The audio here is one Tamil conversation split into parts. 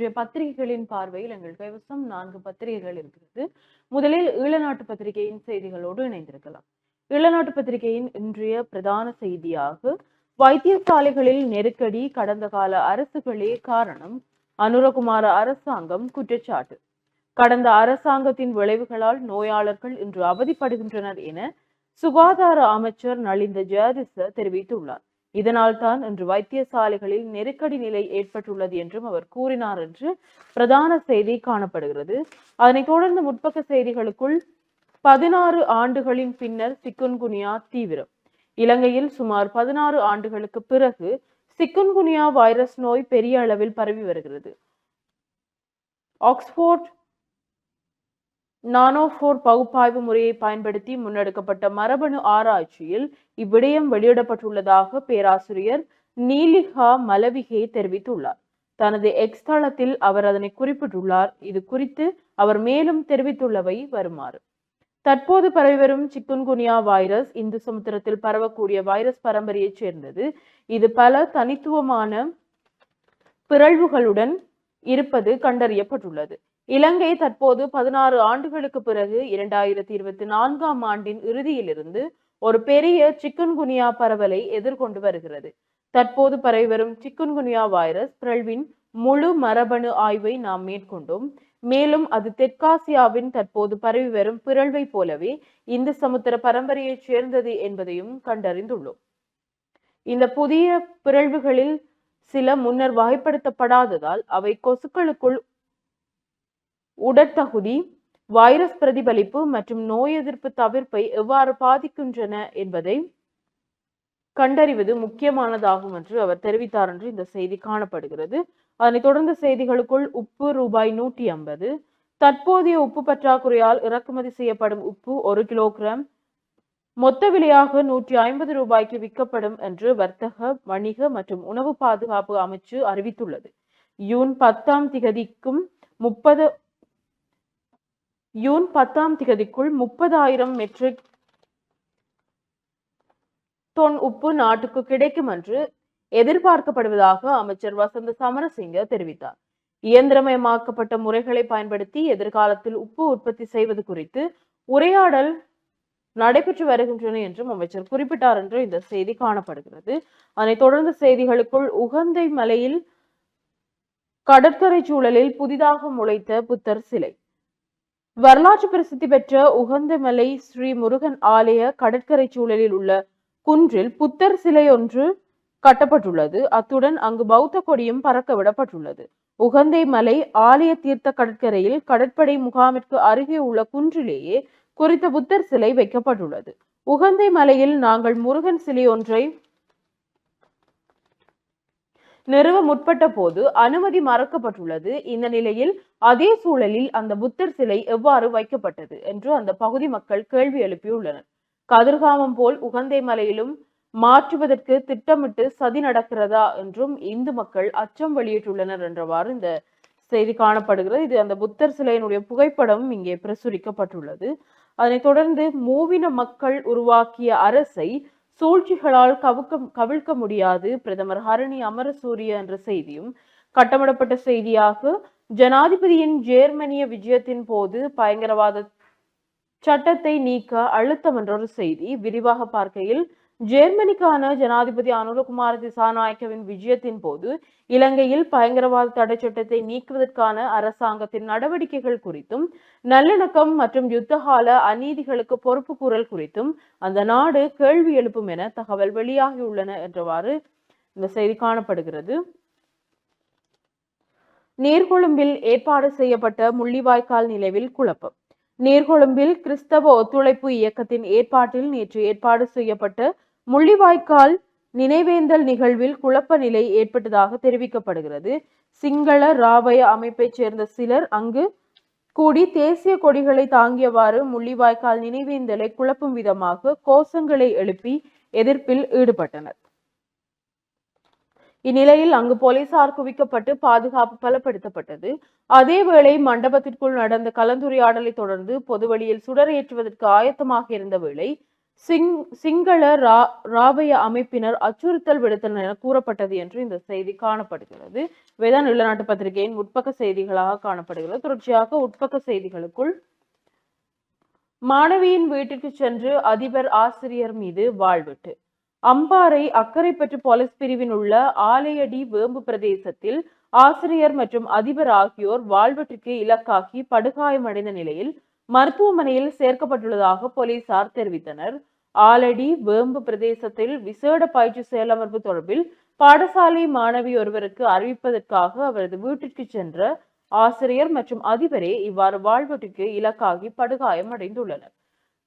இன்றைய பத்திரிகைகளின் பார்வையில் எங்கள் கைவசம் நான்கு பத்திரிகைகள் இருக்கிறது. முதலில் ஈழநாட்டு பத்திரிகையின் செய்திகளோடு இணைந்திருக்கலாம். ஈழநாட்டு பத்திரிகையின் இன்றைய பிரதான செய்தியாக வைத்தியசாலைகளில் நெருக்கடி கடந்த கால அரசுகளே காரணம் அனுரகுமார அரசாங்கம் குற்றச்சாட்டு. கடந்த அரசாங்கத்தின் விளைவுகளால் நோயாளர்கள் இன்று அவதிப்படுகின்றனர் என சுகாதார அமைச்சர் நலிந்த ஜெயதிச தெரிவித்துள்ளார். இதனால் தான் இன்று வைத்தியசாலைகளில் நெருக்கடி நிலை ஏற்பட்டுள்ளது என்றும் அவர் கூறினார் என்று பிரதான செய்தி காணப்படுகிறது. அதனைத் தொடர்ந்து முற்பக்க செய்திகளுக்குள் பதினாறு ஆண்டுகளின் பின்னர் சிக்குன்குனியா தீவிரம். இலங்கையில் சுமார் பதினாறு ஆண்டுகளுக்கு பிறகு சிக்குன்குனியா வைரஸ் நோய் பெரிய அளவில் பரவி வருகிறது. ஆக்ஸ்போர்ட் நானோஃபோர் பகுப்பாய்வு முறையை பயன்படுத்தி முன்னெடுக்கப்பட்ட மரபணு ஆராய்ச்சியில் இவ்விடயம் வெளியிடப்பட்டுள்ளதாக பேராசிரியர் நீலிகா மலவிகே தெரிவித்துள்ளார். தனது எக்ஸ் தளத்தில் அவர் அதனை குறிப்பிட்டுள்ளார். இது குறித்து அவர் மேலும் தெரிவித்துள்ளவை வருமாறு. தற்போது பரவி வரும் சிக்குன்குனியா வைரஸ் இந்து சமுத்திரத்தில் பரவக்கூடிய வைரஸ் பரம்பரையைச் சேர்ந்தது. இது பல தனித்துவமான பிறழ்வுகளுடன் இருப்பது கண்டறியப்பட்டுள்ளது. இலங்கை தற்போது பதினாறு ஆண்டுகளுக்கு பிறகு இரண்டாயிரத்தி இருபத்தி நான்காம் ஆண்டின் இறுதியிலிருந்து ஒரு பெரிய சிக்குன்குனியா பரவலை எதிர்கொண்டு வருகிறது. தற்போது பரவி வரும் சிக்குன்குனியா வைரஸ் பிறழ்வின் முழு மரபணு ஆய்வை நாம் மேற்கொண்டோம். மேலும் அது தெற்காசியாவின் தற்போது பரவி வரும் பிறழ்வை போலவே இந்த சமுத்திர பரம்பரையைச் சேர்ந்தது என்பதையும் கண்டறிந்துள்ளோம். இந்த புதிய பிறழ்வுகளில் சில முன்னர் வகைப்படுத்தப்படாததால் அவை கொசுக்களுக்குள் உடற்தகுதி வைரஸ் பிரதிபலிப்பு மற்றும் நோய் எதிர்ப்பு தவிர்ப்பை எவ்வாறு பாதிக்கின்றன என்பதை கண்டறிவது முக்கியமானதாகும் என்று அவர் தெரிவித்தார் என்று இந்த செய்தி காணப்படுகிறது. அதனைத் தொடர்ந்து செய்திகளுக்குள் உப்பு ரூபாய் நூற்றி ஐம்பது. தற்போதைய உப்பு பற்றாக்குறையால் இறக்குமதி செய்யப்படும் உப்பு ஒரு கிலோகிராம். மொத்த விலையாக நூற்றி ஐம்பது ரூபாய்க்கு விற்கப்படும் என்று வர்த்தக வணிக மற்றும் உணவு பாதுகாப்பு அமைச்சு அறிவித்துள்ளது. யூன் பத்தாம் திகதிக்கும் முப்பது யூன் பத்தாம் திகதிக்குள் முப்பதாயிரம் மெட்ரிக் தொன் உப்பு நாட்டுக்கு கிடைக்கும் என்று எதிர்பார்க்கப்படுவதாக அமைச்சர் வசந்த சமரசிங்க தெரிவித்தார். இயந்திரமயமாக்கப்பட்ட முறைகளை பயன்படுத்தி எதிர்காலத்தில் உப்பு உற்பத்தி செய்வது குறித்து உரையாடல் நடைபெற்று வருகின்றன என்றும் அமைச்சர் குறிப்பிட்டார் என்று இந்த செய்தி காணப்படுகிறது. அதனைத் தொடர்ந்து செய்திகளுக்குள் உகந்தை மலையில் கடற்கரை சூழலில் புதிதாக முளைத்த புத்தர் சிலை. வரலாற்று பிரசித்தி பெற்ற உகந்தமலை ஸ்ரீ முருகன் ஆலய கடற்கரை சூழலில் உள்ள குன்றில் புத்தர் சிலை ஒன்று கட்டப்பட்டுள்ளது. அத்துடன் அங்கு பௌத்த கொடியும் பறக்க விடப்பட்டுள்ளது உகந்தை மலை ஆலய தீர்த்த கடற்கரையில் கடற்படை முகாமிற்கு அருகே உள்ள குன்றிலேயே குறித்த புத்தர் சிலை வைக்கப்பட்டுள்ளது. உகந்தை மலையில் நாங்கள் முருகன் சிலை ஒன்றை நிறுவ முற்பட்ட போது அனுமதி மறக்கப்பட்டுள்ளது. இந்த நிலையில் அதே சூழலில் அந்த புத்தர் சிலை எவ்வாறு வைக்கப்பட்டது என்று அந்த பகுதி மக்கள் கேள்வி எழுப்பியுள்ளனர். கதிர்காமம் போல் உகந்தை மலையிலும் மாற்றுவதற்கு திட்டமிட்டு சதி நடக்கிறதா என்றும் இந்து மக்கள் அச்சம் வெளியிட்டுள்ளனர் என்றவாறு இந்த செய்தி காணப்படுகிறது. இது அந்த புத்தர் சிலையினுடைய புகைப்படமும் இங்கே பிரசுரிக்கப்பட்டுள்ளது. அதனைத் தொடர்ந்து மூவின மக்கள் உருவாக்கிய அரசை சூழ்ச்சிகளால் கவுக்க கவிழ்க்க முடியாது. பிரதமர் ஹரணி அமரசூரிய என்ற செய்தியும் கட்டமிடப்பட்ட செய்தியாக ஜனாதிபதியின் ஜேர்மனிய விஜயத்தின் போது பயங்கரவாத சட்டத்தை நீக்க அழுத்தம் என்ற ஒரு செய்தி விரிவாக பார்க்கையில் ஜெர்மனிக்கான ஜனாதிபதி அனுரகுமார திசாநாயக்கவின் விஜயத்தின் போது இலங்கையில் பயங்கரவாத தடை சட்டத்தை நீக்குவதற்கான அரசாங்கத்தின் நடவடிக்கைகள் குறித்தும் நல்லிணக்கம் மற்றும் யுத்தகால அநீதிகளுக்கு பொறுப்பு கூறல் குறித்தும் அந்த நாடு கேள்வி எழுப்பும் என தகவல் வெளியாகியுள்ளன என்றவாறு இந்த செய்தி காணப்படுகிறது. நீர்கொழும்பில் ஏற்பாடு செய்யப்பட்ட முள்ளிவாய்க்கால் நிலவில் குழப்பம். நீர்கொழும்பில் கிறிஸ்தவ ஒத்துழைப்பு இயக்கத்தின் ஏற்பாட்டில் நேற்று ஏற்பாடு செய்யப்பட்ட முள்ளிவாய்க்கால் நினைவேந்தல் நிகழ்வில் குழப்ப நிலை ஏற்பட்டதாக தெரிவிக்கப்படுகிறது. சிங்கள ராவய அமைப்பைச் சேர்ந்த சிலர் அங்கு கூடி தேசிய கொடிகளை தாங்கியவாறு முள்ளிவாய்க்கால் நினைவேந்தலை குழப்பும் விதமாக கோஷங்களை எழுப்பி எதிர்ப்பில் ஈடுபட்டனர். இந்நிலையில் அங்கு போலீசார் குவிக்கப்பட்டு பாதுகாப்பு பலப்படுத்தப்பட்டது. அதேவேளை மண்டபத்திற்குள் நடந்த கலந்துரையாடலை தொடர்ந்து பொதுவெளியில் சுடர் ஏற்றுவதற்கு ஆயத்தமாக இருந்த வேளை சிங் சிங்கள ரா ராபய அமைப்பினர் அச்சுறுத்தல் விடுத்தனர் என கூறப்பட்டது என்று இந்த செய்தி காணப்படுகிறது. வேதான் நிலநாட்டு பத்திரிகையின் உட்பக்க செய்திகளாக காணப்படுகிறது. தொடர்ச்சியாக உட்பக்க செய்திகளுக்குள் மாணவியின் வீட்டிற்கு சென்று அதிபர் ஆசிரியர் மீது வாழ்விட்டு. அம்பாறை அக்கரைப்பற்று போலீஸ் பிரிவின் உள்ள ஆலையடி வேம்பு பிரதேசத்தில் ஆசிரியர் மற்றும் அதிபர் ஆகியோர் வாழ்வெட்டுக்கு இலக்காகி படுகாயமடைந்த நிலையில் மருத்துவமனையில் சேர்க்கப்பட்டுள்ளதாக போலீசார் தெரிவித்தனர். ஆலடி வேம்பு பிரதேசத்தில் விசேட பயிற்சி செயலமர்வு தொடர்பில் பாடசாலை மாணவி ஒருவருக்கு அறிவிப்பதற்காக அவரது வீட்டிற்கு சென்ற ஆசிரியர் மற்றும் அதிபரே இவ்வாறு வாழ்வெட்டுக்கு இலக்காகி படுகாயம் அடைந்துள்ளனர்.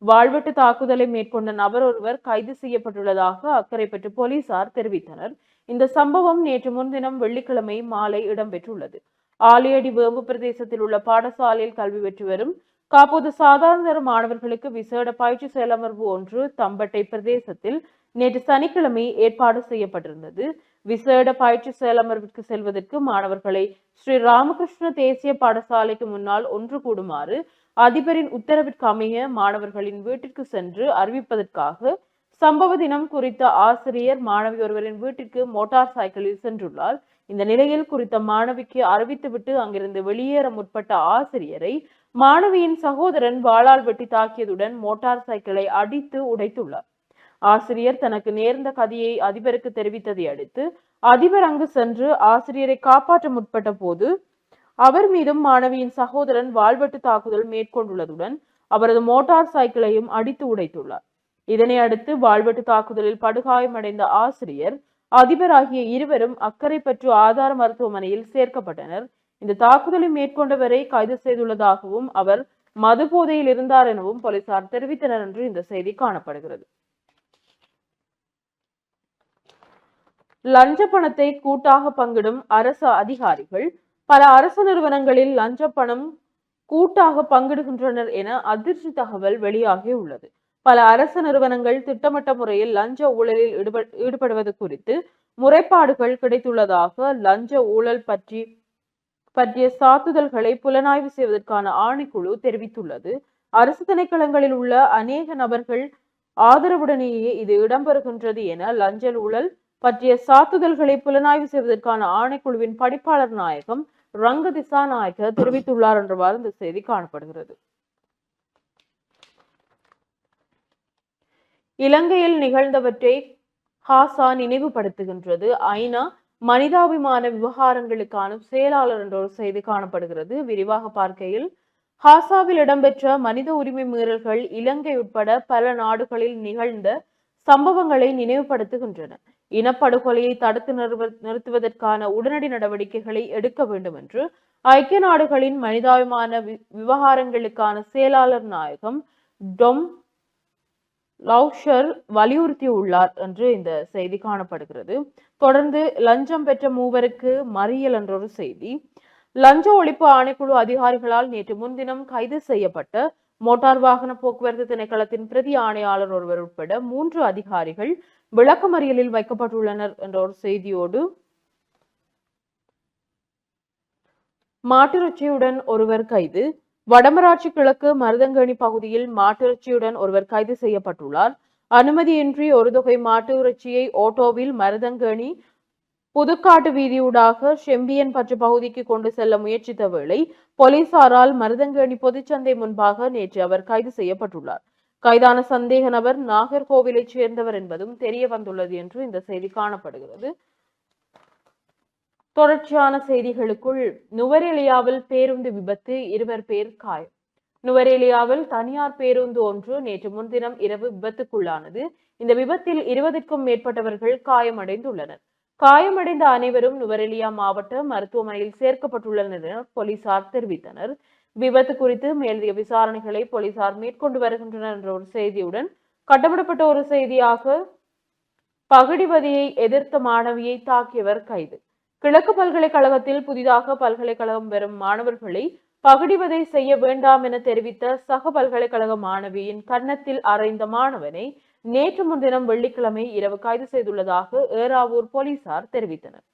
வாழ்வெட்டு தாக்குதலை மேற்கொண்ட நபர் ஒருவர் கைது செய்யப்பட்டுள்ளதாக அக்கரைப்பற்று போலீசார் தெரிவித்தனர். இந்த சம்பவம் நேற்று முன்தினம் வெள்ளிக்கிழமை மாலை இடம்பெற்றுள்ளது. ஆலியடி வேம்பு பிரதேசத்தில் உள்ள பாடசாலையில் கல்வி பெற்று வரும் காப்போது சாதாரண தர மாணவர்களுக்கு விசேட பயிற்சி செயலமர்வு ஒன்று தம்பட்டை பிரதேசத்தில் நேற்று சனிக்கிழமை ஏற்பாடு செய்யப்பட்டிருந்தது. விசேட பயிற்சி செயலமர்விற்கு செல்வதற்கு மாணவர்களை ஸ்ரீ ராமகிருஷ்ண தேசிய பாடசாலைக்கு முன்னால் ஒன்று கூடுமாறு அதிபரின் உத்தரவிற்கு அமைய மாணவர்களின் வீட்டிற்கு சென்று அறிவிப்பதற்காக சம்பவ தினம் குறித்த ஆசிரியர் மாணவி ஒருவரின் வீட்டிற்கு மோட்டார் சைக்கிளில் சென்றுள்ளார். இந்த நிலையில் குறித்த மாணவிக்கு அறிவித்துவிட்டு அங்கிருந்து வெளியேற முற்பட்ட ஆசிரியரை மாணவியின் சகோதரன் வாளால் வெட்டி தாக்கியதுடன் மோட்டார் சைக்கிளை அடித்து உடைத்துள்ளார். ஆசிரியர் தனக்கு நேர்ந்த கதையை அதிபருக்கு தெரிவித்ததை அடுத்து அதிபர் அங்கு சென்று ஆசிரியரை காப்பாற்ற முற்பட்ட போது அவர் மீதும் மாணவியின் சகோதரன் வாழ்வெட்டு தாக்குதல் மேற்கொண்டுள்ளதுடன் அவரது மோட்டார் சைக்கிளையும் அடித்து உடைத்துள்ளார். இதனை அடுத்து வாழ்வெட்டு தாக்குதலில் படுகாயமடைந்த ஆசிரியர் அதிபர் ஆகிய இருவரும் அக்கரைப்பற்று ஆதார மருத்துவமனையில் சேர்க்கப்பட்டனர். இந்த தாக்குதலை மேற்கொண்டவரை கைது செய்துள்ளதாகவும் அவர் மது போதையில் இருந்தார் எனவும் போலீசார் தெரிவித்தனர் என்று இந்த செய்தி காணப்படுகிறது. லஞ்ச பணத்தை கூட்டாக பங்கிடும் அரசு அதிகாரிகள் பல அரசு நிறுவனங்களில் லஞ்ச பணம் கூட்டாக பங்கிடுகின்றனர் என அதிர்ச்சி தகவல் வெளியாகி உள்ளது. பல அரசு நிறுவனங்கள் திட்டமிட்ட முறையில் லஞ்ச ஊழலில் ஈடுப- ஈடுபடுவது குறித்து முறைப்பாடுகள் கிடைத்துள்ளதாக லஞ்ச ஊழல் பற்றி பற்றிய சாத்துதல்களை புலனாய்வு செய்வதற்கான ஆணைக்குழு தெரிவித்துள்ளது. அரசு திணைக்களங்களில் உள்ள அநேக நபர்கள் ஆதரவுடனேயே இது இடம்பெறுகின்றது என லஞ்ச ஊழல் பற்றிய சாத்துதல்களை புலனாய்வு செய்வதற்கான ஆணைக்குழுவின் படிப்பாளர் நாயகம் ரங்க திசாநாயக தெரிவித்துள்ளார் என்றவாறு இந்த செய்தி காணப்படுகிறது. இலங்கையில் நிகழ்ந்தவற்றை ஹாசா நினைவுபடுத்துகின்றது. ஐநா மனிதாபிமான விவகாரங்களுக்கான செயலாளர் என்ற ஒரு செய்தி காணப்படுகிறது. விரிவாக பார்க்கையில் ஹாசாவில் இடம்பெற்ற மனித உரிமை மீறல்கள் இலங்கை உட்பட பல நாடுகளில் நிகழ்ந்த சம்பவங்களை நினைவுபடுத்துகின்றன. இனப்படுகொலையை தடுத்து நிறுத்துவதற்கான உடனடி நடவடிக்கைகளை எடுக்க வேண்டும் என்று ஐக்கிய நாடுகளின் மனிதாபிமான வி- விவகாரங்களுக்கான செயலாளர் நாயகம் டொம் லவ்ஷர் வலியுறுத்தியுள்ளார் என்று இந்த செய்தி காணப்படுகிறது. தொடர்ந்து லஞ்சம் பெற்ற மூவருக்கு மறியல் என்ற ஒரு செய்தி. லஞ்ச ஒழிப்பு ஆணைக்குழு அதிகாரிகளால் நேற்று முன்தினம் கைது செய்யப்பட்ட மோட்டார் வாகன போக்குவரத்து திணைக்களத்தின் பிரதி ஆணையாளர் ஒருவர் உட்பட மூன்று அதிகாரிகள் விளக்கமறியலில் வைக்கப்பட்டுள்ளனர் என்ற ஒரு செய்தியோடு மாட்டிறைச்சியுடன் ஒருவர் கைது. வடமராட்சி கிழக்கு மருதங்கணி பகுதியில் மாட்டிறைச்சியுடன் ஒருவர் கைது செய்யப்பட்டுள்ளார். அனுமதியின்றி ஒரு தொகை மாட்டிறைச்சியை ஓட்டோவில் மருதங்கணி புதுக்காட்டு வீதியூடாக செம்பியன் பற்று பகுதிக்கு கொண்டு செல்ல முயற்சித்த வேளை போலீசாரால் மருதங்கணி பொதுச்சந்தை முன்பாக நேற்று அவர் கைது செய்யப்பட்டுள்ளார். கைதான சந்தேக நபர் நாகர்கோவிலைச் சேர்ந்தவர் என்பதும் தெரிய வந்துள்ளது என்று இந்த செய்தி காணப்படுகிறது. தொடர்ச்சியான செய்திகளுக்குள் நுவரெலியாவில் பேருந்து விபத்து இருவர் பேர் காயம். நுவரெலியாவில் தனியார் பேருந்து ஒன்று நேற்று முன்தினம் இரவு விபத்துக்குள்ளானது. இந்த விபத்தில் இருபதுக்கும் மேற்பட்டவர்கள் காயமடைந்துள்ளனர். காயமடைந்த அனைவரும் நுவரெலியா மாவட்ட மருத்துவமனையில் சேர்க்கப்பட்டுள்ளனர் என போலீசார் தெரிவித்தனர். விபத்து குறித்து மேலதிக விசாரணைகளை போலீசார் மேற்கொண்டு வருகின்றனர் என்ற ஒரு செய்தியுடன் கட்டப்படப்பட்ட ஒரு செய்தியாக பகடிவதியை எதிர்த்த மாணவியை தாக்கியவர் கைது. கிழக்கு பல்கலைக்கழகத்தில் புதிதாக பல்கலைக்கழகம் பெறும் மாணவர்களை பகடிவதை செய்ய வேண்டாம் என தெரிவித்த சக பல்கலைக்கழக மாணவியின் கன்னத்தில் அறைந்த மாணவனை நேற்று முன்தினம் வெள்ளிக்கிழமை இரவு கைது செய்துள்ளதாக ஏராவூர் போலீசார் தெரிவித்தனர்.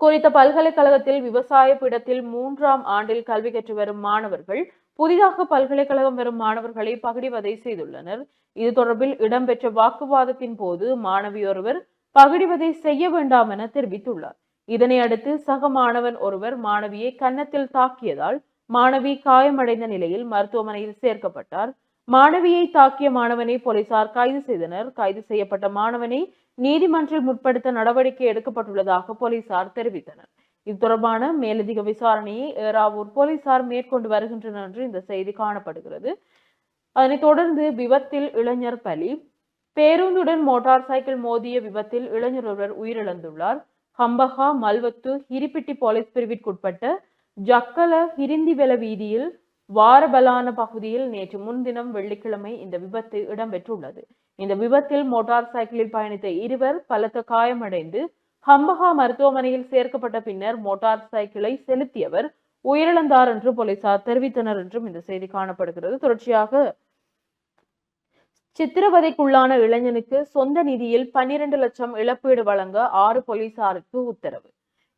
குறித்த பல்கலைக்கழகத்தில் விவசாய பீடத்தில் மூன்றாம் ஆண்டில் கல்வி கற்று வரும் மாணவர்கள் புதிதாக பல்கலைக்கழகம் வரும் மாணவர்களை பகடிவதை செய்துள்ளனர். இது தொடர்பில் இடம்பெற்ற வாக்குவாதத்தின் போது மாணவியொருவர் பகிடுவதை செய்ய வேண்டாம் என தெரிவித்துள்ளார். இதனை அடுத்து சக மாணவன் ஒருவர் மாணவியை கன்னத்தில் தாக்கியதால் மாணவி காயமடைந்த நிலையில் மருத்துவமனையில் சேர்க்கப்பட்டார். மாணவியை தாக்கிய மாணவனை போலீசார் கைது செய்தனர். கைது செய்யப்பட்ட மாணவனை நீதிமன்றில் முற்படுத்த நடவடிக்கை எடுக்கப்பட்டுள்ளதாக போலீசார் தெரிவித்தனர். இது தொடர்பான மேலதிக விசாரணையை ஏராவூர் போலீசார் மேற்கொண்டு வருகின்றனர் என்று இந்த செய்தி காணப்படுகிறது. அதனைத் தொடர்ந்து விபத்தில் இளைஞர் பலி பேருந்துடன் மோட்டார் சைக்கிள் மோதிய விபத்தில் இளைஞர் ஒருவர் உயிரிழந்துள்ளார். ஹம்பஹா மல்வத்து ஹிரிப்பிட்டி போலீஸ் பிரிவிற்குட்பட்ட ஜக்கல ஹிரிந்திவெல வீதியில் வாரபலான பகுதியில் நேற்று முன்தினம் வெள்ளிக்கிழமை இந்த விபத்து இடம்பெற்றுள்ளது. இந்த விபத்தில் மோட்டார் சைக்கிளில் பயணித்த இருவர் பலத்த காயமடைந்து ஹம்பஹா மருத்துவமனையில் சேர்க்கப்பட்ட பின்னர் மோட்டார் சைக்கிளை செலுத்தியவர் உயிரிழந்தார் என்று போலீசார் தெரிவித்தனர் என்றும் இந்த செய்தி காணப்படுகிறது. தொடர்ச்சியாக சித்திரவதைக்குள்ளான இளைஞனுக்கு சொந்த நிதியில் பன்னிரண்டு லட்சம் இழப்பீடு வழங்க ஆறு போலீசாருக்கு உத்தரவு.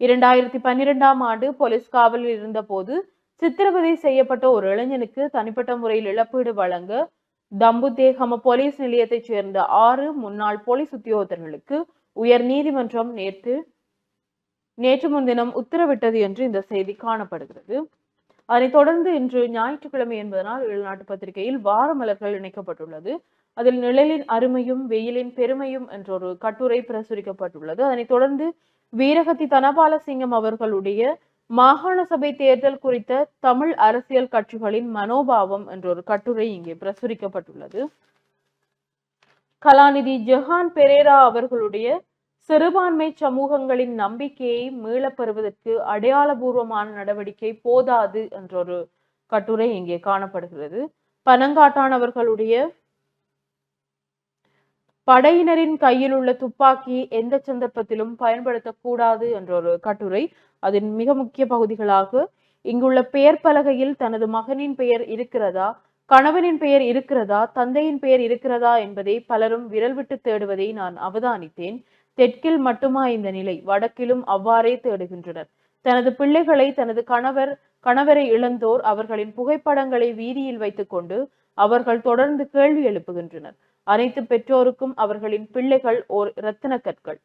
இரண்டாயிரத்தி பன்னிரெண்டாம் ஆண்டு போலீஸ் காவலில் இருந்தபோது சித்திரவதை செய்யப்பட்ட ஒரு இளைஞனுக்கு தனிப்பட்ட முறையில் இழப்பீடு வழங்க தம்புதேகம போலீஸ் நிலையத்தைச் சேர்ந்த ஆறு முன்னாள் போலீஸ் உத்தியோகத்தர்களுக்கு உயர் நீதிமன்றம் நேற்று நேற்று முன்தினம் உத்தரவிட்டது என்று இந்த செய்தி காணப்படுகிறது. அதனைத் தொடர்ந்து இன்று ஞாயிற்றுக்கிழமை என்பதனால் உள்நாட்டு பத்திரிகையில் வார மலர்கள் இணைக்கப்பட்டுள்ளது. அதில் நிழலின் அருமையும் வெயிலின் பெருமையும் என்ற ஒரு கட்டுரை பிரசுரிக்கப்பட்டுள்ளது. அதனைத் தொடர்ந்து வீரகத்தி தனபால சிங்கம் அவர்களுடைய மாகாண சபை தேர்தல் குறித்த தமிழ் அரசியல் கட்சிகளின் மனோபாவம் என்ற ஒரு கட்டுரை இங்கே பிரசுரிக்கப்பட்டுள்ளது. கலாநிதி ஜெஹான் பெரேரா அவர்களுடைய சிறுபான்மை சமூகங்களின் நம்பிக்கையை மீளப்பெறுவதற்கு அடையாளபூர்வமான நடவடிக்கை போதாது என்ற ஒரு கட்டுரை இங்கே காணப்படுகிறது. பனங்காட்டானவர்களுடைய படையினரின் கையில் உள்ள துப்பாக்கி எந்த சந்தர்ப்பத்திலும் பயன்படுத்தக்கூடாது என்ற ஒரு கட்டுரை அதன் மிக முக்கிய பகுதிகளாக இங்குள்ள பெயர் பலகையில் தனது மகனின் பெயர் இருக்கிறதா கணவனின் பெயர் இருக்கிறதா தந்தையின் பெயர் இருக்கிறதா என்பதை பலரும் விரல் விட்டு தேடுவதை நான் அவதானித்தேன். தெற்கில் மட்டுமா இந்த நிலை வடக்கிலும் அவ்வாறே தேடுகின்றனர். தனது பிள்ளைகளை தனது கணவர் கணவரை இழந்தோர் அவர்களின் புகைப்படங்களை வீதியில் வைத்துக்கொண்டு அவர்கள் தொடர்ந்து கேள்வி எழுப்புகின்றனர். அனைத்து பெற்றோருக்கும் அவர்களின் பிள்ளைகள் ஓர் இரத்தன கற்கள்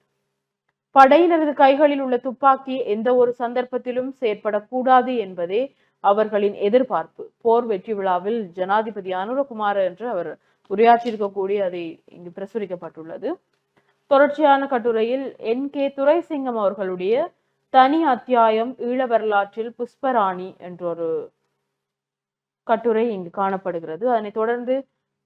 படையினரது கைகளில் உள்ள துப்பாக்கி எந்த ஒரு சந்தர்ப்பத்திலும் செயற்படக்கூடாது என்பதே அவர்களின் எதிர்பார்ப்பு. போர் வெற்றி விழாவில் ஜனாதிபதி அனுரகுமார் என்று அவர் உரையாற்றியிருக்கக்கூடிய அதை இங்கு பிரசுரிக்கப்பட்டுள்ளது. தொடர்ச்சியான கட்டுரையில் என். கே. துரைசிங்கம் அவர்களுடைய தனி அத்தியாயம் ஈழ வரலாற்றில் புஷ்பராணி என்றொரு கட்டுரை இங்கு காணப்படுகிறது. அதனைத் தொடர்ந்து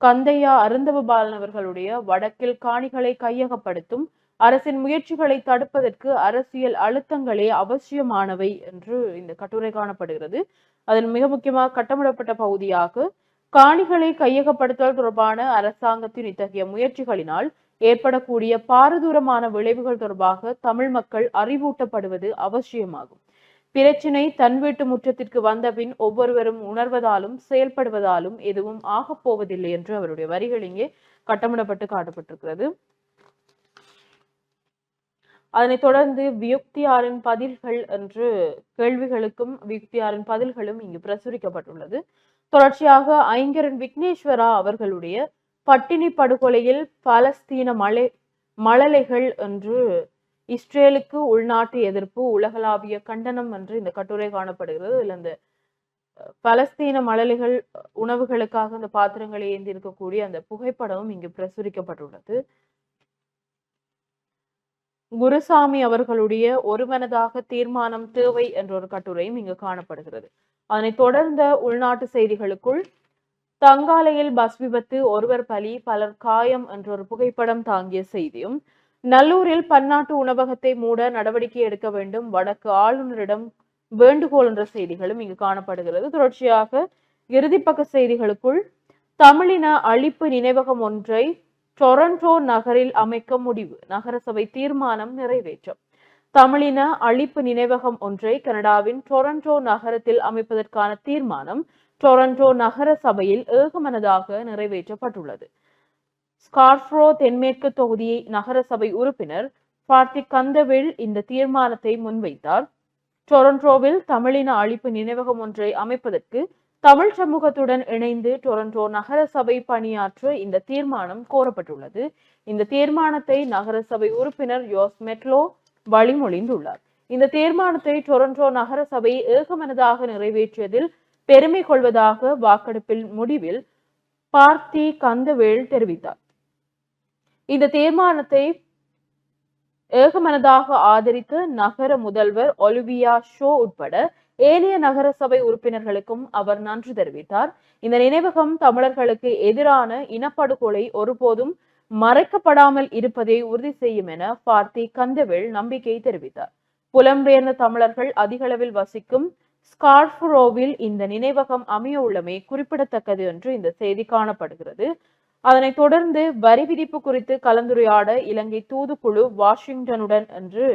கந்தையா அருந்தவபாலன் அவர்களுடைய வடக்கில் காணிகளை கையகப்படுத்தும் அரசின் முயற்சிகளை தடுப்பதற்கு அரசியல் அழுத்தங்களே அவசியமானவை என்று இந்த கட்டுரை காணப்படுகிறது. அதில் மிக முக்கியமாக கட்டமிடப்பட்ட பகுதியாக காணிகளை கையகப்படுத்தல் தொடர்பான அரசாங்கத்தின் இத்தகைய முயற்சிகளினால் ஏற்படக்கூடிய பாரதூரமான விளைவுகள் தொடர்பாக தமிழ் மக்கள் அறிவூட்டப்படுவது அவசியமாகும். பிரச்சினை தன் வீட்டு முற்றத்திற்கு வந்தபின் ஒவ்வொருவரும் உணர்வதாலும் செயல்படுவதாலும் எதுவும் ஆகப் போவதில்லை என்று அவருடைய வரிகள் இங்கே கட்டமிடப்பட்டு காட்டப்பட்டிருக்கிறது. அதனைத் தொடர்ந்து வியுக்தியாரின் பதில்கள் என்று கேள்விகளுக்கும் வியுக்தியாரின் பதில்களும் இங்கு பிரசுரிக்கப்பட்டுள்ளது. தொடர்ச்சியாக ஐங்கரன் விக்னேஸ்வரா அவர்களுடைய பட்டினி படுகொலையில் பாலஸ்தீன மலை மழலைகள் என்று இஸ்ரேலுக்கு உள்நாட்டு எதிர்ப்பு உலகளாவிய கண்டனம் என்று இந்த கட்டுரை காணப்படுகிறது. இதுல இந்த பலஸ்தீன மழலைகள் உணவுகளுக்காக அந்த பாத்திரங்களை ஏந்திருக்கக்கூடிய அந்த புகைப்படமும் இங்கு பிரசுரிக்கப்பட்டுள்ளது. குருசாமி அவர்களுடைய ஒருமனதாக தீர்மானம் தேவை என்ற ஒரு கட்டுரையும் இங்கு காணப்படுகிறது. அதனைத் தொடர்ந்த உள்நாட்டு செய்திகளுக்குள் தங்காலையில் பஸ் விபத்து ஒருவர் பலி பலர் காயம் என்ற ஒரு புகைப்படம் தாங்கிய செய்தியும் நல்லூரில் பன்னாட்டு உணவகத்தை மூட நடவடிக்கை எடுக்க வேண்டும். வடக்கு ஆளுநரிடம் வேண்டுகோள் என்ற செய்திகளும் இங்கு காணப்படுகிறது. தொடர்ச்சியாக இறுதிப்பக்க செய்திகளுக்குள் தமிழின அழிப்பு நினைவகம் ஒன்றை டொரண்டோ நகரில் அமைக்க முடிவு. நகரசபை தீர்மானம் நிறைவேற்றம். தமிழின அழிப்பு நினைவகம் ஒன்றை கனடாவின் டொரண்டோ நகரத்தில் அமைப்பதற்கான தீர்மானம் டொரண்டோ நகர சபையில் ஏகமனதாக நிறைவேற்றப்பட்டுள்ளது. ஸ்கார்ஃப்ரோ தென்மேற்கு தொகுதி நகரசபை உறுப்பினர் பார்த்திக் கந்தவேல் இந்த தீர்மானத்தை முன்வைத்தார். டொரண்டோவில் தமிழின அழிப்பு நினைவகம் ஒன்றை அமைப்பதற்கு தமிழ் சமூகத்துடன் இணைந்து டொரண்டோ நகர சபை பணியாற்ற இந்த தீர்மானம் கோரப்பட்டுள்ளது. இந்த தீர்மானத்தை நகரசபை உறுப்பினர் யோஸ் மெட்லோ வழிமொழிந்துள்ளார். இந்த தீர்மானத்தை டொரண்டோ நகரசபை ஏகமனதாக நிறைவேற்றியதில் பெருமை கொள்வதாக வாக்கெடுப்பில் முடிவில் பார்த்தி கந்தவேல் தெரிவித்தார். இந்த தீர்மானத்தை ஏகமனதாக ஆதரித்து நகர முதல்வர் ஒலிவியா ஷோ உட்பட ஏனைய நகர சபை உறுப்பினர்களுக்கும் அவர் நன்றி தெரிவித்தார். இந்த நினைவகம் தமிழர்களுக்கு எதிரான இனப்படுகொலை ஒருபோதும் மறைக்கப்படாமல் இருப்பதை உறுதி செய்யும் என பார்த்தி கந்தவேல் நம்பிக்கை தெரிவித்தார். புலம்பெயர்ந்த தமிழர்கள் அதிகளவில் வசிக்கும் ஸ்கார்ஃபுரோவில் இந்த நினைவகம் அமைய உள்ளமை குறிப்பிடத்தக்கது என்று இந்த செய்தி காணப்படுகிறது. அதனைத் தொடர்ந்து வரி விதிப்பு குறித்து கலந்துரையாட இலங்கை தூதுக்குழு வாஷிங்டனுடன் என்று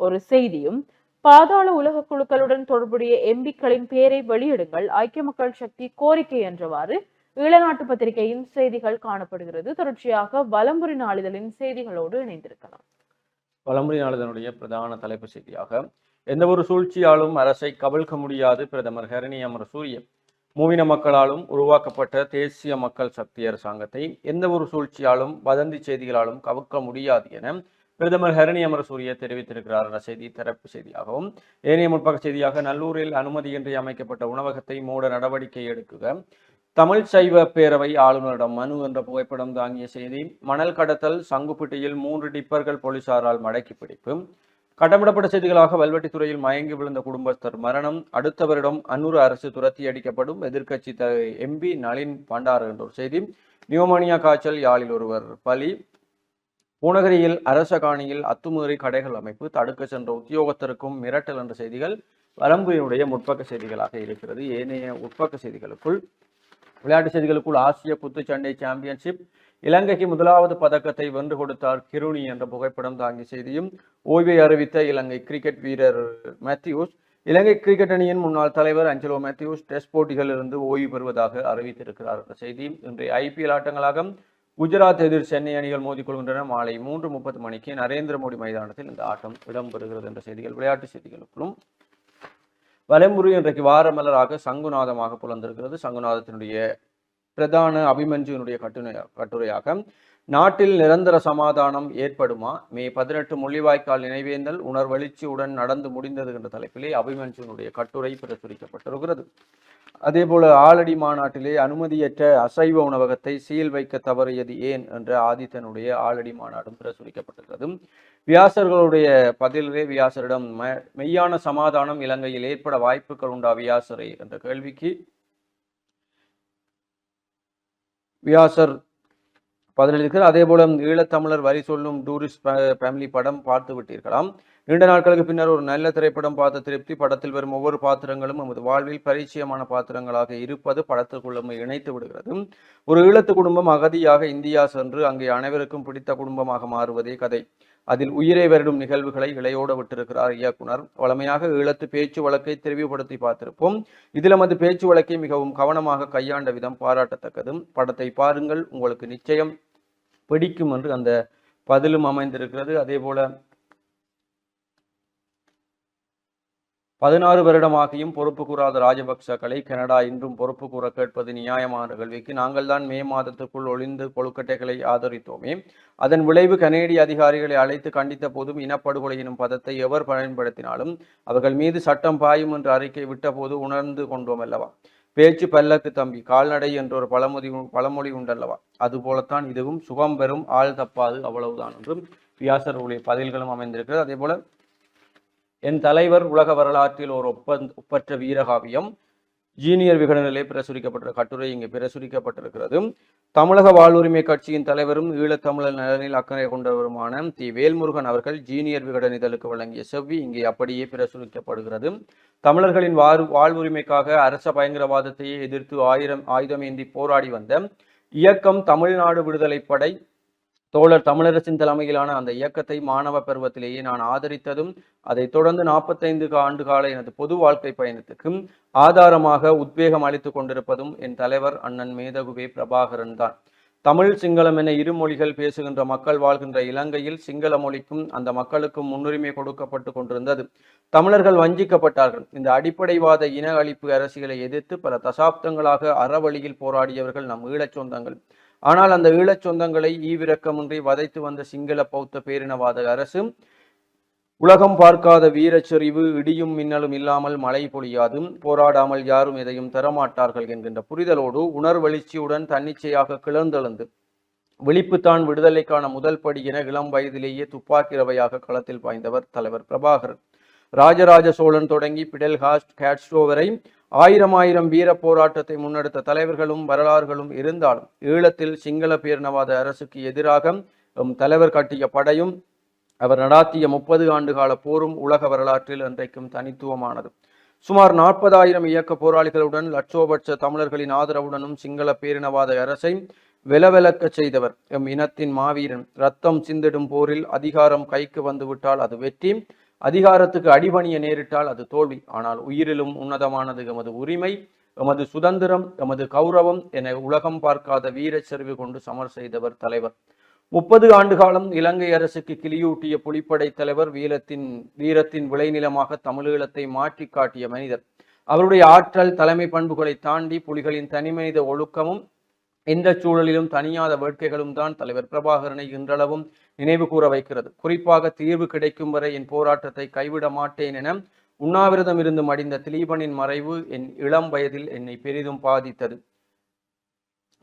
ஒரு செய்தியும் பாதாள உலக குழுக்களுடன் தொடர்புடைய எம்பிக்களின் பெயரை வெளியிடுங்கள் ஐக்கிய மக்கள் சக்தி கோரிக்கை என்றவாறு ஈழநாட்டு பத்திரிகையின் செய்திகள் காணப்படுகிறது. தொடர்ச்சியாக வலம்புரி நாளிதழின் செய்திகளோடு இணைந்திருக்கலாம். வலம்புரி நாளிதழுடைய பிரதான தலைப்பு செய்தியாக எந்த ஒரு சூழ்ச்சியாலும் அரசை கவிழ்க்க முடியாது பிரதமர் ஹரணி அமர சூரியன் மூவின மக்களாலும் உருவாக்கப்பட்ட தேசிய மக்கள் சக்தி அரசாங்கத்தை எந்த ஒரு சூழ்ச்சியாலும் வதந்தி செய்திகளாலும் கவுக்க முடியாது என பிரதமர் ஹரணி அமரசூரிய தெரிவித்திருக்கிறார் என்ற செய்தி தரப்பு செய்தியாகவும் ஏனைய முற்பக செய்தியாக நல்லூரில் அனுமதியின்றி அமைக்கப்பட்ட உணவகத்தை மூட நடவடிக்கை எடுக்குக தமிழ் சைவ பேரவை ஆளுநரிடம் மனு என்ற புகைப்படம் தாங்கிய செய்தி மணல் கடத்தல் சங்குப்பிட்டியில் மூன்று டிப்பர்கள் போலீசாரால் மடக்கி பிடிப்பு கட்டமிடப்பட்ட செய்திகளாக வல்வெட்டித்துறையில் மயங்கி விழுந்த குடும்பஸ்தர் மரணம் அடுத்த வருடம் அன்னூறு அரசு துரத்தி அடிக்கப்படும் எதிர்க்கட்சி த எம்பி நளின் பண்டார் என்ற ஒரு செய்தி. நியோமோனியா காய்ச்சல் யாழில் ஒருவர் பலி. பூநகரியில் அரச காணியில் அத்துமீறி கடைகள் அமைப்பு தடுக்க சென்ற உத்தியோகத்தருக்கும் மிரட்டல் என்ற செய்திகள். வரம்புடைய முற்பக்க செய்திகளாக இருக்கிறது. ஏனைய உட்பக்க செய்திகளுக்குள் விளையாட்டு செய்திகளுக்குள் ஆசிய குத்துச்சண்டை சாம்பியன்ஷிப் இலங்கைக்கு முதலாவது பதக்கத்தை வென்று கொடுத்தார் கிருணி என்ற புகைப்படம் தாங்கிய செய்தியும் ஓய்வை அறிவித்த இலங்கை கிரிக்கெட் வீரர் மேத்யூஸ். இலங்கை கிரிக்கெட் அணியின் முன்னாள் தலைவர் அஞ்சலோ மேத்யூஸ் டெஸ்ட் போட்டிகளிலிருந்து ஓய்வு பெறுவதாக அறிவித்திருக்கிறார் என்ற செய்தி இன்றைய ஐபிஎல் ஆட்டங்களாக குஜராத் எதிர் சென்னை அணிகள் மோதிக்கொள்கின்றன மாலை மூன்று முப்பது மணிக்கு நரேந்திர மோடி மைதானத்தில் இந்த ஆட்டம் இடம்பெறுகிறது என்ற செய்திகள் விளையாட்டு செய்திகளுக்குள்ளும். வலைமுறை இன்றைக்கு வாரமலராக சங்குநாதமாக புலந்திருக்கிறது. சங்குநாதத்தினுடைய பிரதான அபிமன்யுனுடைய கட்டுரை கட்டுரையாக நாட்டில் நிரந்தர சமாதானம் ஏற்படுமா? மே பதினெட்டு முள்ளிவாய்க்கால் நினைவேந்தல் உணர்வெளிச்சியுடன் நடந்து முடிந்தது என்ற தலைப்பிலே அபிமன்யுனுடைய கட்டுரை பிரசுரிக்கப்பட்டிருக்கிறது. அதே போல ஆலடி மாநாட்டிலே அனுமதியற்ற அசைவ உணவகத்தை சீல் வைக்க தவறியது ஏன்? என்ற ஆதித்தனுடைய ஆலடி மாநாடும் பிரசுரிக்கப்பட்டிருக்கிறது. வியாசர்களுடைய பதிலே வியாசரிடம் மெய்யான சமாதானம் இலங்கையில் ஏற்பட வாய்ப்புகள் உண்டா வியாசரை? என்ற கேள்விக்கு வியாசர் பதிலளிக்கிறார் அதே போல ஈழத்தமிழர் வரி சொல்லும் டூரிஸ்ட் ஃபேமிலி படம் பார்த்து விட்டீர்களாம். நீண்ட நாட்களுக்கு பின்னர் ஒரு நல்ல திரைப்படம் பார்த்த திருப்தி. படத்தில் வரும் ஒவ்வொரு பாத்திரங்களும் நமது வாழ்வில் பரிச்சயமான பாத்திரங்களாக இருப்பது படத்திற்குள் நம்மை இணைத்து விடுகிறது. ஒரு ஈழத்து குடும்பம் அகதியாக இந்தியா சென்று அங்கே அனைவருக்கும் பிடித்த குடும்பமாக மாறுவதே கதை. அதில் உயிரை வருடும் நிகழ்வுகளை இழையோட விட்டிருக்கிறார் இயக்குனர். வளமையாக ஈழத்து பேச்சு வழக்கை தெரிவுபடுத்தி பார்த்திருப்போம். இதில் நமது பேச்சு வழக்கை மிகவும் கவனமாக கையாண்ட விதம் பாராட்டத்தக்கது படத்தை பாருங்கள் உங்களுக்கு நிச்சயம் பிடிக்கும் என்று அந்த பதிலும் அமைந்திருக்கிறது. அதே போல பதினாறு வருடமாகியும் பொறுப்பு கூறாத ராஜபக்சக்களை கனடா இன்றும் பொறுப்பு கூற கேட்பது நியாயமான கேள்விக்கு நாங்கள்தான் மே மாதத்துக்குள் ஒளிந்து கொழுக்கட்டைகளை ஆதரித்தோமே. அதன் விளைவு கனேடிய அதிகாரிகளை அழைத்து கண்டித்த போதும் இனப்படுகொலை எனும் பதத்தை எவர் பயன்படுத்தினாலும் அவர்கள் மீது சட்டம் பாயும் என்று அறிக்கை விட்டபோது உணர்ந்து கொண்டோம் அல்லவா? பேச்சு பல்லக்கு தம்பி கால்நடை என்ற ஒரு பழமொழி பழமொழி உண்டல்லவா? அதுபோலத்தான் இதுவும் சுகம் பெறும் ஆள் தப்பாது அவ்வளவுதான் என்றும் வியாசர்களுடைய பதில்களும் அமைந்திருக்கிறது. அதே போல என் தலைவர் உலக வரலாற்றில் ஒரு ஒப்பந்த ஒப்பற்ற வீரகாவியம். ஜீனியர் விகடனிலே பிரசுரிக்கப்பட்ட கட்டுரை இங்கே பிரசுரிக்கப்பட்டிருக்கிறது. தமிழக வாழ்வுரிமை கட்சியின் தலைவரும் ஈழத்தமிழர் நலனில் அக்கறை கொண்டவருமான தி. வேல்முருகன் அவர்கள் ஜீனியர் விகடன் இதழுக்கு வழங்கிய செவ்வி இங்கே அப்படியே பிரசுரிக்கப்படுகிறது. தமிழர்களின் வாழ் வாழ்வுரிமைக்காக அரச பயங்கரவாதத்தையே எதிர்த்து ஆயிரம் ஆயுதமேந்தி போராடி வந்த இயக்கம் தமிழ்நாடு விடுதலை படை தோழர் தமிழரசின் தலைமையிலான அந்த இயக்கத்தை மாணவ பருவத்திலேயே நான் ஆதரித்ததும் அதைத் தொடர்ந்து நாற்பத்தைந்து ஆண்டு கால எனது பொது வாழ்க்கை பயணத்துக்கும் ஆதாரமாக உத்வேகம் அளித்துக் கொண்டிருப்பதும் என் தலைவர் அண்ணன் மேதகுவே பிரபாகரன் தான். தமிழ் சிங்களம் என இரு மொழிகள் பேசுகின்ற மக்கள் வாழ்கின்ற இலங்கையில் சிங்கள மொழிக்கும் அந்த மக்களுக்கும் முன்னுரிமை கொடுக்கப்பட்டு கொண்டிருந்தது. தமிழர்கள் வஞ்சிக்கப்பட்டார்கள். இந்த அடிப்படைவாத இன அழிப்பு அரசியலை எதிர்த்து பல தசாப்தங்களாக அறவழியில் போராடியவர்கள் நம் ஈழச் சொந்தங்கள். ஆனால் அந்த ஈழச் சொந்தங்களை ஈவிரக்கமின்றி வதைத்து வந்த சிங்கள பௌத்த பேரினவாத அரசு உலகம் பார்க்காத வீரச்சரிவு இடியும் மின்னலும் இல்லாமல் மழை பொழியாதும் போராடாமல் யாரும் எதையும் தரமாட்டார்கள் என்கின்ற புரிதலோடு உணர்வெழுச்சியுடன் தன்னிச்சையாக கிளர்ந்தெழுந்து விழிப்புத்தான் விடுதலைக்கான முதல் படி என இளம் வயதிலேயே துப்பாக்கி ரவையாக களத்தில் பாய்ந்தவர் தலைவர் பிரபாகர் ராஜராஜ சோழன் தொடங்கி பிடல் ஹாஸ்ட் கேட்ஸ்டோ வரை ஆயிரம் ஆயிரம் வீர போராட்டத்தை முன்னெடுத்த தலைவர்களும் வரலாறுகளும் இருந்தாலும் ஈழத்தில் சிங்கள பேரினவாத அரசுக்கு எதிராக தலைவர் கட்டிய படையும் அவர் நடாத்திய முப்பது ஆண்டுகால போரும் உலக வரலாற்றில் அன்றைக்கும் தனித்துவமானது. சுமார் நாற்பதாயிரம் இயக்க போராளிகளுடன் லட்சோபட்ச தமிழர்களின் ஆதரவுடனும் சிங்கள பேரினவாத அரசை விலவிலக்க செய்தவர். எம் இனத்தின் மாவீரன். ரத்தம் சிந்திடும் போரில் அதிகாரம் கைக்கு வந்துவிட்டால் அது வெற்றி. அதிகாரத்துக்கு அடிபணிய நேரிட்டால் அது தோல்வி. ஆனால் உயிரிலும் உன்னதமானது எமது உரிமை எமது சுதந்திரம் எமது கௌரவம் என உலகம் பார்க்காத வீரச்சரிவு கொண்டு சமர் செய்தவர் தலைவர். முப்பது ஆண்டு காலம் இலங்கை அரசுக்கு கிளியூட்டிய புலிப்படை தலைவர் வீரத்தின் வீரத்தின் விளைநிலமாக தமிழீழத்தை மாற்றி காட்டிய மனிதர். அவருடைய ஆற்றல் தலைமை பண்புகளை தாண்டி புலிகளின் தனிமனித ஒழுக்கமும் எந்த சூழலிலும் தனியாத வேட்கைகளும் தான் தலைவர் பிரபாகரனை இன்றளவும் நினைவு கூற வைக்கிறது. குறிப்பாக தீர்வு கிடைக்கும் வரை என் போராட்டத்தை கைவிட மாட்டேன் என உண்ணாவிரதம் இருந்து மடிந்த திலீபனின் மறைவு என் இளம் வயதில் என்னை பெரிதும் பாதித்தது.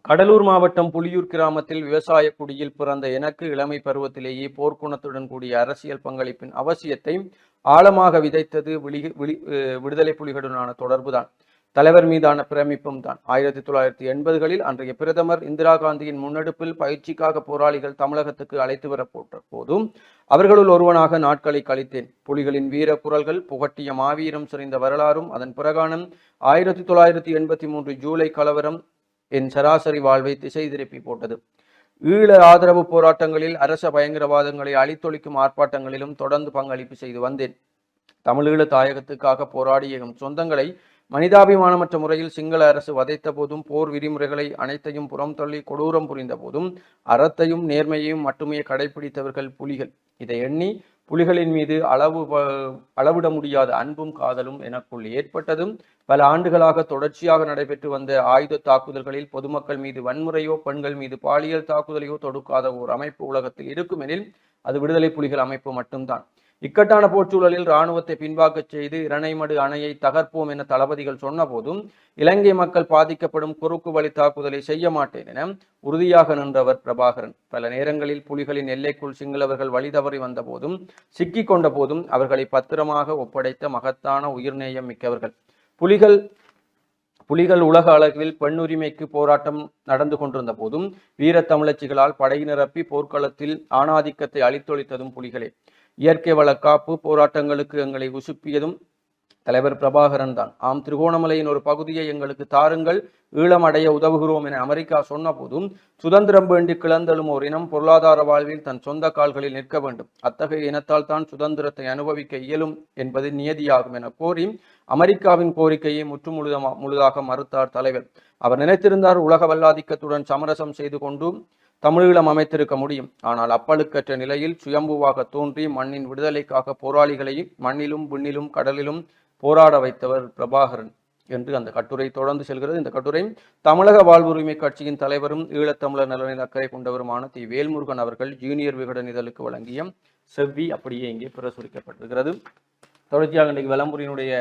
கடலூர் மாவட்டம் புலியூர் கிராமத்தில் விவசாய குடியில் பிறந்த எனக்கு இளமை பருவத்திலேயே போர்க்குணத்துடன் கூடிய அரசியல் பங்களிப்பின் அவசியத்தை ஆழமாக விதைத்தது விழி விழி அஹ் விடுதலை புலிகளுடனான தொடர்புதான். தலைவர் மீதான பிரமிப்பும் தான். ஆயிரத்தி தொள்ளாயிரத்தி எண்பதுகளில் அன்றைய பிரதமர் இந்திரா காந்தியின் முன்னெடுப்பில் பயிற்சிக்காக போராளிகள் தமிழகத்துக்கு அழைத்து வரப்பட்ட போதும் அவர்களுள் ஒருவனாக நாட்களை கழித்தேன். புலிகளின் வீர குரல்கள் புகட்டிய மாவீரம் சிறைந்த வரலாறும் அதன் பிறகான ஆயிரத்தி தொள்ளாயிரத்தி எண்பத்தி மூன்று ஜூலை கலவரம் என் சராசரி வாழ்வை திசை திருப்பி போட்டது. ஈழ ஆதரவு போராட்டங்களில் அரச பயங்கரவாதங்களை அழித்தொழிக்கும் ஆர்ப்பாட்டங்களிலும் தொடர்ந்து பங்களிப்பு செய்து வந்தேன். தமிழீழ தாயகத்துக்காக போராடிய எம் சொந்தங்களை மனிதாபிமானமற்ற முறையில் சிங்கள அரசு வதைத்த போதும் போர் விதிமுறைகளை அனைத்தையும் புறம் தள்ளி கொடூரம் புரிந்த போதும் அறத்தையும் நேர்மையையும் மட்டுமே கடைபிடித்தவர்கள் புலிகள். இதை எண்ணி புலிகளின் மீது அளவு அளவிட முடியாத அன்பும் காதலும் எனக்குள் ஏற்பட்டதும் பல ஆண்டுகளாக தொடர்ச்சியாக நடைபெற்று வந்த ஆயுத தாக்குதல்களில் பொதுமக்கள் மீது வன்முறையோ பெண்கள் மீது பாலியல் தாக்குதலையோ தொடுக்காத ஓர் அமைப்பு உலகத்தில் இருக்குமெனில் அது விடுதலை புலிகள் அமைப்பு மட்டும்தான். இக்கட்டான போர்ச்சூழலில் இராணுவத்தை பின்வாக்கச் செய்து இரணைமடு அணையை தகர்ப்போம் என தளபதிகள் சொன்னபோதும் இலங்கை மக்கள் பாதிக்கப்படும் குறுக்கு வழி தாக்குதலை செய்ய மாட்டேன் என உறுதியாக நின்றவர் பிரபாகரன். பல நேரங்களில் புலிகளின் எல்லைக்குள் சிங்களவர்கள் வழிதவறி வந்த போதும் சிக்கிக் கொண்ட போதும் அவர்களை பத்திரமாக ஒப்படைத்த மகத்தான உயிர்நேயம் மிக்கவர்கள். புலிகள் புலிகள் உலக அளவில் பெண்ணுரிமைக்கு போராட்டம் நடந்து கொண்டிருந்த போதும் வீரத் தமிழச்சிகளால் படை நிரப்பி போர்க்களத்தில் ஆணாதிக்கத்தை அழித்தொழித்ததும் புலிகளே. இயற்கை வள காப்பு போராட்டங்களுக்கு எங்களை உசுப்பியதும் தலைவர் பிரபாகரன் தான். ஆம் திருகோணமலையின் ஒரு பகுதியை எங்களுக்கு தாருங்கள். ஈழம் அடைய உதவுகிறோம் என அமெரிக்கா சொன்ன போதும் சுதந்திரம் வேண்டி கிளந்தெழும் ஒரு இனம் பொருளாதார வாழ்வில் தன் சொந்த கால்களில் நிற்க வேண்டும். அத்தகைய இனத்தால் தான் சுதந்திரத்தை அனுபவிக்க இயலும் என்பது நியதியாகும் என கோரி அமெரிக்காவின் கோரிக்கையை முற்று முழுதமா முழுதாக மறுத்தார் தலைவர். அவர் நினைத்திருந்தார் உலக வல்லாதிக்கத்துடன் சமரசம் செய்து கொண்டு தமிழீழம் அமைத்திருக்க முடியும். ஆனால் அப்பழுக்கற்ற நிலையில் சுயம்புவாக தோன்றி மண்ணின் விடுதலைக்காக போராளிகளையும் மண்ணிலும் விண்ணிலும் கடலிலும் போராட வைத்தவர் பிரபாகரன் என்று அந்த கட்டுரை தொடர்ந்து செல்கிறது. இந்த கட்டுரை தமிழக வாழ்வுரிமை கட்சியின் தலைவரும் ஈழத்தமிழர் நலனில் அக்கறை கொண்டவருமான தி. வேல்முருகன் அவர்கள் ஜூனியர் விகடன் இதழுக்கு வழங்கிய செவ்வி அப்படியே இங்கே பிரசுரிக்கப்பட்டிருக்கிறது. தொடர்ச்சியாக இன்றைக்கு விளம்புரியினுடைய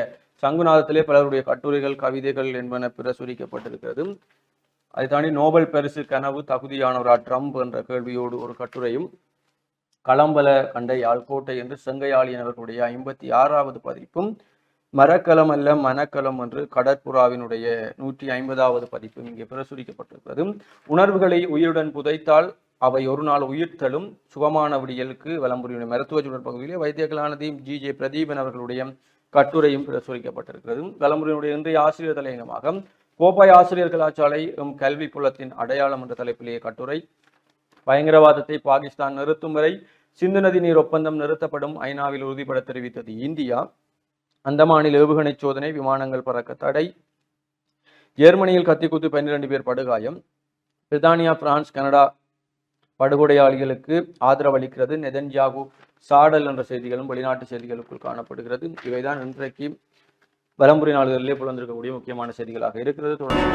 சங்குநாதத்திலே பலருடைய கட்டுரைகள் கவிதைகள் என்பன பிரசுரிக்கப்பட்டிருக்கிறது. அதை தாண்டி நோபல் பரிசு கனவு தகுதியானவரா ட்ரம்ப் என்ற கேள்வியோடு ஒரு கட்டுரையும் களம்பல கண்ட யாழ்கோட்டை என்று செங்கையாளியனவர்களுடைய ஐம்பத்தி ஆறாவது பதிப்பும் மரக்கலம் அல்ல மனக்கலம் என்று கடற்புறாவினுடைய நூற்றி ஐம்பதாவது பதிப்பும் இங்கே பிரசுரிக்கப்பட்டிருக்கிறது. உணர்வுகளை உயிருடன் புதைத்தால் அவை ஒரு நாள் உயிர்த்தலும் சுகமான விடியலுக்கு விளம்புரியுடைய மருத்துவ சுடர் பகுதியிலே வைத்தியகலானதி ஜி. ஜே. பிரதீபன் அவர்களுடைய கட்டுரையும் பிரசுரிக்கப்பட்டிருக்கிறது. விளம்புரியினுடைய இன்றைய ஆசிரியர் தலையங்கமாக கோப்பாய் ஆசிரியர் கலாச்சாலை எம் கல்வி புலத்தின் அடையாளம் என்ற தலைப்பிலேயே கட்டுரை. பயங்கரவாதத்தை பாகிஸ்தான் நிறுத்தும் வரை சிந்து நதி நீர் ஒப்பந்தம் நிறுத்தப்படும் ஐநாவில் உறுதிபட தெரிவித்தது இந்தியா. அந்தமானில் ஏவுகணை சோதனை விமானங்கள் பறக்க தடை. ஜெர்மனியில் கத்திக்குத்து பன்னிரண்டு பேர் படுகாயம். பிரித்தானியா பிரான்ஸ் கனடா படுகொடையாளிகளுக்கு ஆதரவளிக்கிறது நெதன்யாகு சாடல் என்ற செய்திகளும் வெளிநாட்டு செய்திகளுக்குள் காணப்படுகிறது. இவைதான் இன்றைக்கு வலம்புரி நாடுகளிலே புலந்திருக்கக்கூடிய முக்கியமான செய்திகளாக இருக்கிறது. தொடர்ந்து